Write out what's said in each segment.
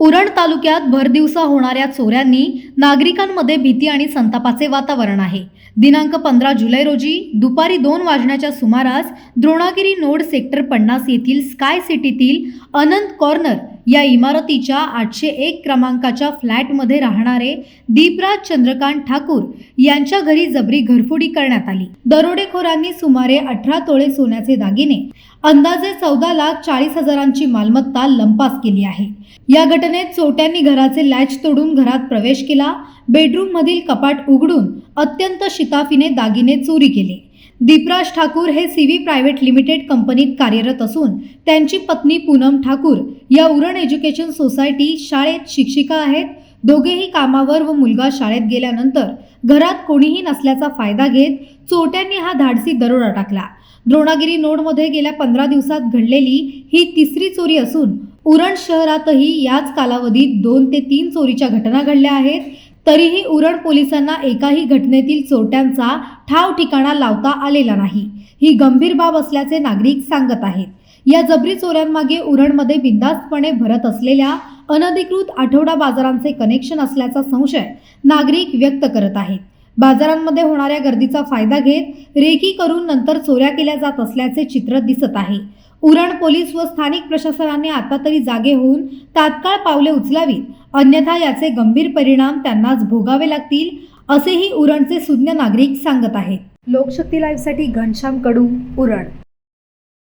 उरण तालुक्यात भरदिवसा होणाऱ्या चोऱ्यांनी नागरिकांमध्ये भीती आणि संतापाचे वातावरण आहे. दिनांक पंधरा जुलै रोजी दुपारी दोन वाजण्याच्या सुमारास द्रोणागिरी नोड सेक्टर पन्नास येथील स्काय सिटीतील अनंत कॉर्नर या इमारतीच्या आठशे एक क्रमांकाच्या फ्लॅटमध्ये राहणारे दीपराज चंद्रकांत ठाकूर यांच्या घरी जबरी घरफोडी करण्यात आली. दरोडेखोरांनी सुमारे अठरा तोळे सोन्याचे दागिने अंदाजे चौदा लाख चाळीस हजारांची मालमत्ता लंपास केली आहे. या घटनेत चोट्यांनी घराचे लॅच तोडून घरात प्रवेश केला बेडरूममधील कपाट उघडून अत्यंत शिताफीने दागिने चोरी केले. दीपराज ठाकूर हे सीव्ही प्रायव्हेट लिमिटेड कंपनीत कार्यरत असून त्यांची पत्नी पूनम ठाकूर या उरण एज्युकेशन सोसायटी शाळेत शिक्षिका आहेत. दोघेही कामावर व मुलगा शाळेत गेल्यानंतर घरात कोणीही नसल्याचा फायदा घेत चोट्यांनी हा धाडसी दरोडा टाकला. द्रोणागिरी नोडमध्ये गेल्या पंधरा दिवसात घडलेली ही तिसरी चोरी असून उरण शहरातही याच कालावधीत दोन ते तीन चोरीच्या घटना घडल्या आहेत. तरीही उरण पोलिसांना एकाही घटनेतील चोरट्यांचा ठाव ठिकाणा लावता आलेला नाही. ही गंभीर बाब असल्याचे नागरिक सांगत आहेत. या जबरी चोऱ्यांमागे उरणमध्ये बिंदास्तपणे भरत असलेल्या अनधिकृत आठवडा बाजारांचे कनेक्शन असल्याचा संशय नागरिक व्यक्त करत आहेत. बाजारांमध्ये होणाऱ्या गर्दीचा फायदा घेत रेकी करून नंतर चोऱ्या केल्या जात असल्याचे चित्र दिसत आहे. उरण पोलीस व स्थानिक प्रशासनाने आता तरी जागे होऊन तात्काळ पावले उचलावीत अन्यथा याचे गंभीर परिणाम त्यांनाच भोगावे लागतील असेही उरणचे सुज्ञ नागरिक सांगत आहेत. लोकशक्ती लाईव्हसाठी घनश्याम कडू उरण.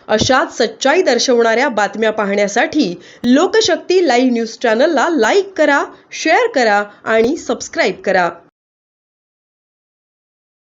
अशाच सच्चाई दर्शवणाऱ्या बातम्या पाहण्यासाठी लोकशक्ती लाईव्ह न्यूज चॅनलला लाईक करा शेअर करा आणि सबस्क्राईब करा.